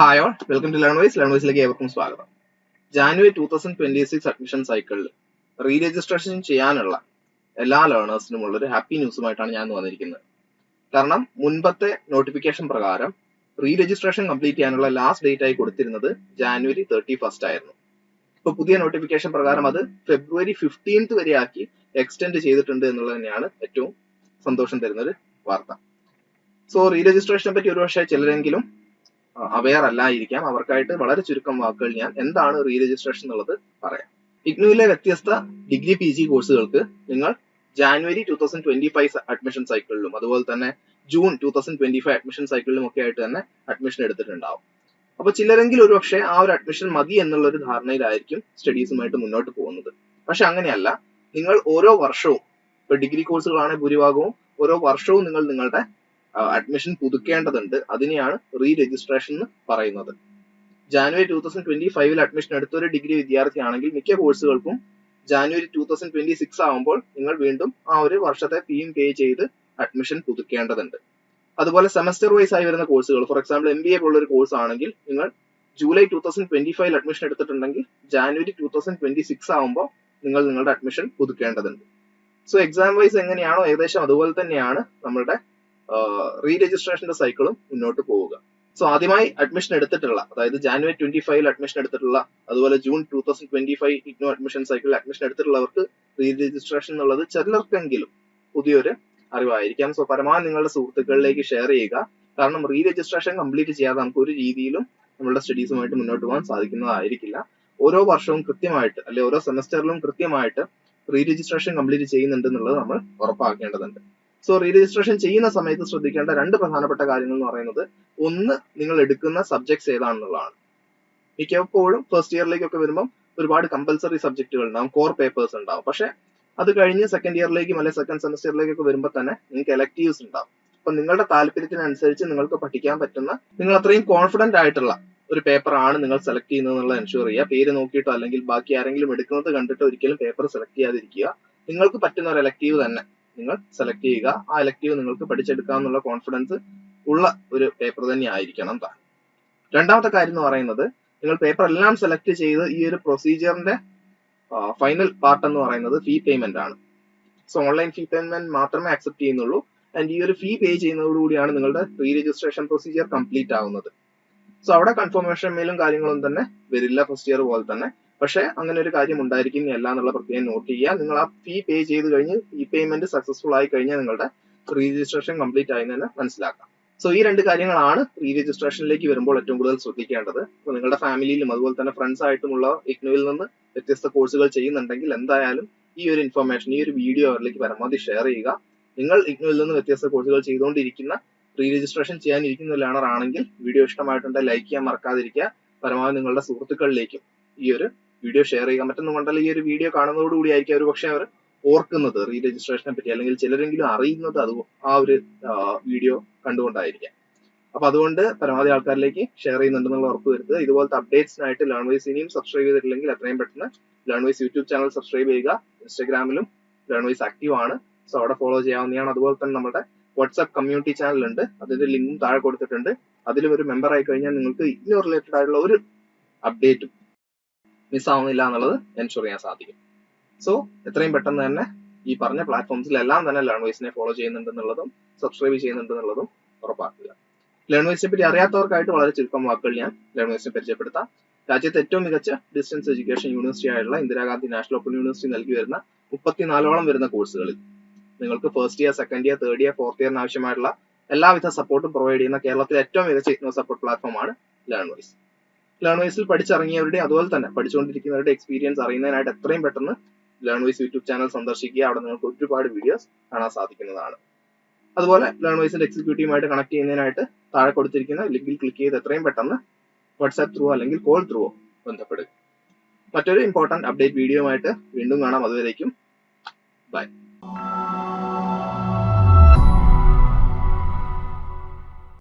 Hi all welcome to Learnwise learn വൈസിലേക്ക് ഏവർക്കും സ്വാഗതം. January two thousand twenty six admission സൈക്കിളിൽ റീ രജിസ്ട്രേഷൻ ചെയ്യാനുള്ള എല്ലാ ലേണേഴ്സിനും ഉള്ള ഒരു ഹാപ്പി ന്യൂസുമായിട്ടാണ് ഞാൻ വന്നിരിക്കുന്നത്. കാരണം മുൻപത്തെ നോട്ടിഫിക്കേഷൻ പ്രകാരം റീ രജിസ്ട്രേഷൻ കംപ്ലീറ്റ് ചെയ്യാനുള്ള ലാസ്റ്റ് ഡേറ്റ് ആയി കൊടുത്തിരുന്നത് ജാനുവരി തേർട്ടി ഫസ്റ്റ് ആയിരുന്നു. ഇപ്പൊ പുതിയ നോട്ടിഫിക്കേഷൻ പ്രകാരം അത് ഫെബ്രുവരി ഫിഫ്റ്റീൻത്ത് വരെ ആക്കി എക്സ്റ്റെൻഡ് ചെയ്തിട്ടുണ്ട് എന്നുള്ളത് തന്നെയാണ് ഏറ്റവും സന്തോഷം തരുന്ന ഒരു വാർത്ത. സോ റീ രജിസ്ട്രേഷനെ പറ്റി ഒരുപക്ഷെ ചിലരെങ്കിലും അവെയർ അല്ലായിരിക്കാം. അവർക്കായിട്ട് വളരെ ചുരുക്കം വാക്കുകൾ ഞാൻ എന്താണ് റീ രജിസ്ട്രേഷൻ എന്നുള്ളത് പറയാം. ഇഗ്നുവിലെ വ്യത്യസ്ത ഡിഗ്രി പി ജി കോഴ്സുകൾക്ക് നിങ്ങൾ January two thousand twenty five admission സൈക്കിളിലും അതുപോലെ തന്നെ June two thousand twenty five admission സൈക്കിളിലും ഒക്കെ ആയിട്ട് തന്നെ അഡ്മിഷൻ എടുത്തിട്ടുണ്ടാവും. അപ്പൊ ചിലരെങ്കിലും ഒരുപക്ഷെ ആ ഒരു അഡ്മിഷൻ മതി എന്നുള്ള ഒരു ധാരണയിലായിരിക്കും സ്റ്റഡീസുമായിട്ട് മുന്നോട്ട് പോകുന്നത്. പക്ഷെ അങ്ങനെയല്ല. നിങ്ങൾ ഓരോ വർഷവും ഇപ്പൊ ഡിഗ്രി കോഴ്സുകളാണെങ്കിൽ ഭൂരിഭാഗവും ഓരോ വർഷവും നിങ്ങൾ നിങ്ങളുടെ അഡ്മിഷൻ പുതുക്കേണ്ടതുണ്ട്. അതിനെയാണ് റീ രജിസ്ട്രേഷൻ എന്ന് പറയുന്നത്. ജാനുവരി ടൂ തൗസൻഡ് ട്വന്റി ഫൈവിൽ അഡ്മിഷൻ എടുത്ത ഒരു ഡിഗ്രി വിദ്യാർത്ഥിയാണെങ്കിൽ മിക്ക കോഴ്സുകൾക്കും January two thousand twenty six ആകുമ്പോൾ നിങ്ങൾ വീണ്ടും ആ ഒരു വർഷത്തെ ഫീയും പേ ചെയ്ത് അഡ്മിഷൻ പുതുക്കേണ്ടതുണ്ട്. അതുപോലെ സെമസ്റ്റർ വൈസ് ആയി വരുന്ന കോഴ്സുകൾ for example M B A പോലുള്ള ഒരു കോഴ്സ് ആണെങ്കിൽ നിങ്ങൾ ജൂലൈ ടൂ തൗസൻഡ് ട്വന്റി ഫൈവിൽ അഡ്മിഷൻ എടുത്തിട്ടുണ്ടെങ്കിൽ January two thousand twenty six ആകുമ്പോൾ നിങ്ങൾ നിങ്ങളുടെ അഡ്മിഷൻ പുതുക്കേണ്ടതുണ്ട്. സോ എക്സാം വൈസ് എങ്ങനെയാണോ ഏകദേശം അതുപോലെ തന്നെയാണ് നമ്മളുടെ റീ രജിസ്ട്രേഷന്റെ സൈക്കിളും മുന്നോട്ട് പോവുക. സോ ആദ്യമായി അഡ്മിഷൻ എടുത്തിട്ടുള്ള അതായത് ജാനുവരി ട്വന്റി ഫൈവിൽ അഡ്മിഷൻ എടുത്തിട്ടുള്ള അതുപോലെ June two thousand twenty five IGNOU admission സൈക്കിളിൽ അഡ്മിഷൻ എടുത്തിട്ടുള്ളവർക്ക് റീ രജിസ്ട്രേഷൻ എന്നുള്ളത് ചിലർക്കെങ്കിലും പുതിയൊരു അറിവായിരിക്കാം. സോ പരമാവധി നിങ്ങളുടെ സുഹൃത്തുക്കളിലേക്ക് ഷെയർ ചെയ്യുക. കാരണം റീ രജിസ്ട്രേഷൻ കംപ്ലീറ്റ് ചെയ്യാതെ നമുക്ക് ഒരു രീതിയിലും നമ്മളുടെ സ്റ്റഡീസുമായിട്ട് മുന്നോട്ട് പോകാൻ സാധിക്കുന്നതായിരിക്കില്ല. ഓരോ വർഷവും കൃത്യമായിട്ട് അല്ലെ ഓരോ സെമസ്റ്ററിലും കൃത്യമായിട്ട് റീ രജിസ്ട്രേഷൻ കംപ്ലീറ്റ് ചെയ്യുന്നുണ്ട് എന്നുള്ളത് നമ്മൾ ഉറപ്പാക്കേണ്ടതുണ്ട്. സോ റീ രജിസ്ട്രേഷൻ ചെയ്യുന്ന സമയത്ത് ശ്രദ്ധിക്കേണ്ട രണ്ട് പ്രധാനപ്പെട്ട കാര്യങ്ങൾ എന്ന് പറയുന്നത് ഒന്ന് നിങ്ങൾ എടുക്കുന്ന സബ്ജക്ട്സ് ഏതാണെന്നുള്ളതാണ്. മിക്കപ്പോഴും ഫസ്റ്റ് ഇയറിലേക്കൊക്കെ വരുമ്പോൾ ഒരുപാട് കമ്പൽസറി സബ്ജക്റ്റുകൾ ഉണ്ടാവും. കോർ പേപ്പേഴ്സ് ഉണ്ടാവും. പക്ഷെ അത് കഴിഞ്ഞ് സെക്കൻഡ് ഇയറിലേക്കും അല്ലെങ്കിൽ സെക്കൻഡ് സെമസ്റ്ററിലേക്കൊക്കെ വരുമ്പോൾ തന്നെ നിങ്ങൾക്ക് എലക്റ്റീവ്സ് ഉണ്ടാവും. അപ്പൊ നിങ്ങളുടെ താല്പര്യത്തിനനുസരിച്ച് നിങ്ങൾക്ക് പഠിക്കാൻ പറ്റുന്ന നിങ്ങൾ അത്രയും കോൺഫിഡന്റ് ആയിട്ടുള്ള ഒരു പേപ്പർ ആണ് നിങ്ങൾ സെലക്ട് ചെയ്യുന്നത് എന്നുള്ളത് എൻഷുർ ചെയ്യുക. പേര് നോക്കിയിട്ടോ അല്ലെങ്കിൽ ബാക്കി ആരെങ്കിലും എടുക്കുന്നത് കണ്ടിട്ടോ ഒരിക്കലും പേപ്പർ സെലക്ട് ചെയ്യാതിരിക്കുക. നിങ്ങൾക്ക് പറ്റുന്ന ഒരു എലക്റ്റീവ് തന്നെ. നിങ്ങൾ സെലക്ട് ചെയ്യുക. ആ ഇലക്ടീവ് നിങ്ങൾക്ക് പഠിച്ചെടുക്കാമെന്നുള്ള കോൺഫിഡൻസ് ഉള്ള ഒരു പേപ്പർ തന്നെ ആയിരിക്കണം താൻ രണ്ടാമത്തെ കാര്യം എന്ന് പറയുന്നത് നിങ്ങൾ പേപ്പർ എല്ലാം സെലക്ട് ചെയ്ത് ഈ ഒരു പ്രൊസീജിയറിന്റെ ഫൈനൽ പാർട്ട് എന്ന് പറയുന്നത് ഫീ പേയ്മെന്റ് ആണ്. സോ ഓൺലൈൻ ഫീ പേയ്മെന്റ് മാത്രമേ അക്സെപ്റ്റ് ചെയ്യുന്നുള്ളൂ. ആൻഡ് ഈ ഒരു ഫീ പേ ചെയ്യുന്നതോടുകൂടിയാണ് നിങ്ങളുടെ പ്രീ രജിസ്ട്രേഷൻ പ്രൊസീജിയർ കംപ്ലീറ്റ് ആവുന്നത്. സോ അവിടെ കൺഫർമേഷൻ മെയിലും കാര്യങ്ങളും തന്നെ വരില്ല ഫസ്റ്റ് ഇയർ പോലെ തന്നെ. പക്ഷെ അങ്ങനെ ഒരു കാര്യം ഉണ്ടായിരിക്കുന്നില്ല എന്നുള്ള പ്രത്യേകം നോട്ട് ചെയ്യുക. നിങ്ങൾ ആ ഫീ പേ ചെയ്ത് കഴിഞ്ഞ് ഈ പേയ്മെന്റ് സക്സസ്ഫുൾ ആയി കഴിഞ്ഞാൽ നിങ്ങളുടെ പ്രീ രജിസ്ട്രേഷൻ കംപ്ലീറ്റ് ആയി തന്നെ മനസ്സിലാക്കാം. സോ ഈ രണ്ട് കാര്യങ്ങളാണ് റീ രജിസ്ട്രേഷനിലേക്ക് വരുമ്പോൾ ഏറ്റവും കൂടുതൽ ശ്രദ്ധിക്കേണ്ടത്. അപ്പോൾ നിങ്ങളുടെ ഫാമിലിയിലും അതുപോലെ തന്നെ ഫ്രണ്ട്സ് ആയിട്ടുമുള്ള ഇഗ്നോയിൽ നിന്ന് വ്യത്യസ്ത കോഴ്സുകൾ ചെയ്യുന്നുണ്ടെങ്കിൽ എന്തായാലും ഈ ഒരു ഇൻഫർമേഷൻ ഈ ഒരു വീഡിയോ അവരിലേക്ക് പരമാവധി ഷെയർ ചെയ്യുക. നിങ്ങൾ ഇഗ്നോയിൽ നിന്ന് വ്യത്യസ്ത കോഴ്സുകൾ ചെയ്തുകൊണ്ടിരിക്കുന്ന റീ രജിസ്ട്രേഷൻ ചെയ്യാനിരിക്കുന്ന ലേണർ ആണെങ്കിൽ വീഡിയോ ഇഷ്ടമായിട്ടുണ്ടെങ്കിൽ ലൈക്ക് ചെയ്യാൻ മറക്കാതിരിക്കുക. പരമാവധി നിങ്ങളുടെ സുഹൃത്തുക്കളിലേക്കും ഈ ഒരു വീഡിയോ ഷെയർ ചെയ്യുക മറ്റൊന്നും കൊണ്ടല്ല ഈ ഒരു വീഡിയോ കാണുന്നതോടുകൂടി ആയിരിക്കും ഒരു പക്ഷേ അവർ ഓർക്കുന്നത് റീ രജിസ്ട്രേഷനെ പറ്റി അല്ലെങ്കിൽ ചിലരെങ്കിലും അറിയുന്നത് അത് ആ ഒരു വീഡിയോ കണ്ടുകൊണ്ടായിരിക്കാം. അപ്പൊ അതുകൊണ്ട് പരമാവധി ആൾക്കാരിലേക്ക് ഷെയർ ചെയ്യുന്നുണ്ടെന്നുള്ള ഉറപ്പ് വരുത്തുക. ഇതുപോലത്തെ അപ്ഡേറ്റ്സിനായിട്ട് ലേൺ വൈസ് ഇനിയും സബ്സ്ക്രൈബ് ചെയ്തിട്ടില്ലെങ്കിൽ എത്രയും പെട്ടെന്ന് Learn Wise YouTube channel subscribe ചെയ്യുക. ഇൻസ്റ്റാഗ്രാമിലും ലേൺ വൈസ് ആക്റ്റീവ് ആണ്. സോ അവിടെ ഫോളോ ചെയ്യാവുന്നതാണ്. അതുപോലെ തന്നെ നമ്മുടെ വാട്സ്ആപ്പ് കമ്മ്യൂണിറ്റി ചാനൽ ഉണ്ട് അതിന്റെ ലിങ്കും താഴെ കൊടുത്തിട്ടുണ്ട്. അതിലും ഒരു മെമ്പർ ആയി കഴിഞ്ഞാൽ നിങ്ങൾക്ക് ഇതിന് റിലേറ്റഡ് ആയിട്ടുള്ള ഒരു അപ്ഡേറ്റും മിസ്സാവുന്നില്ല എന്നുള്ളത് എൻഷുർ ചെയ്യാൻ സാധിക്കും. സോ എത്രയും പെട്ടെന്ന് തന്നെ ഈ പറഞ്ഞ പ്ലാറ്റ്ഫോംസിലെല്ലാം തന്നെ ലേൺ വൈസിനെ ഫോളോ ചെയ്യുന്നുണ്ടെന്നുള്ളതും സബ്സ്ക്രൈബ് ചെയ്യുന്നുണ്ടെന്നുള്ളതും ഉറപ്പാക്കുക. ലേൺ വൈസിനെ പറ്റി അറിയാത്തവർക്കായിട്ട് വളരെ ചുരുക്കം വാക്കുകൾ ഞാൻ ലേൺ വൈസിനെ പരിചയപ്പെടുത്താം. രാജ്യത്തെ ഏറ്റവും മികച്ച ഡിസ്റ്റൻസ് എഡ്യൂക്കേഷൻ യൂണിവേഴ്സിറ്റി ആയുള്ള ഇന്ദിരാഗാന്ധി നാഷണൽ ഓപ്പൺ യൂണിവേഴ്സിറ്റി നൽകി വരുന്ന മുപ്പത്തിനാലോളം വരുന്ന കോഴ്സുകളിൽ നിങ്ങൾക്ക് first year second year third year fourth ഇയറിന് ആവശ്യമായിട്ടുള്ള എല്ലാവിധ സപ്പോർട്ടും പ്രൊവൈഡ് ചെയ്യുന്ന കേരളത്തിലെ ഏറ്റവും മികച്ച സപ്പോർട്ട് പ്ലാറ്റ്ഫോമാണ് ലേൺ വൈസ് ലേൺ വൈസിൽ പഠിച്ചിറങ്ങിയവരുടെ അതുപോലെ തന്നെ പഠിച്ചുകൊണ്ടിരിക്കുന്നവരുടെ എക്സ്പീരിയൻസ് അറിയുന്നതിനായിട്ട് എത്രയും പെട്ടെന്ന് ലേൺ വൈസ് യൂട്യൂബ് ചാനൽ സന്ദർശിക്കുക. അവിടെ നിങ്ങൾക്ക് ഒരുപാട് വീഡിയോസ് കാണാൻ സാധിക്കുന്നതാണ്. അതുപോലെ ലേൺ വൈസിന്റെ എക്സിക്യൂട്ടീവുമായിട്ട് കണക്ട് ചെയ്യുന്നതിനായിട്ട് താഴെ കൊടുത്തിരിക്കുന്ന ലിങ്കിൽ ക്ലിക്ക് ചെയ്ത് എത്രയും പെട്ടെന്ന് വാട്സാപ്പ് ത്രൂ അല്ലെങ്കിൽ കോൾ ത്രൂ ബന്ധപ്പെടുക. മറ്റൊരു ഇമ്പോർട്ടന്റ് അപ്ഡേറ്റ് വീഡിയോ ആയിട്ട് വീണ്ടും കാണാം. അതുവരേക്കും ബൈ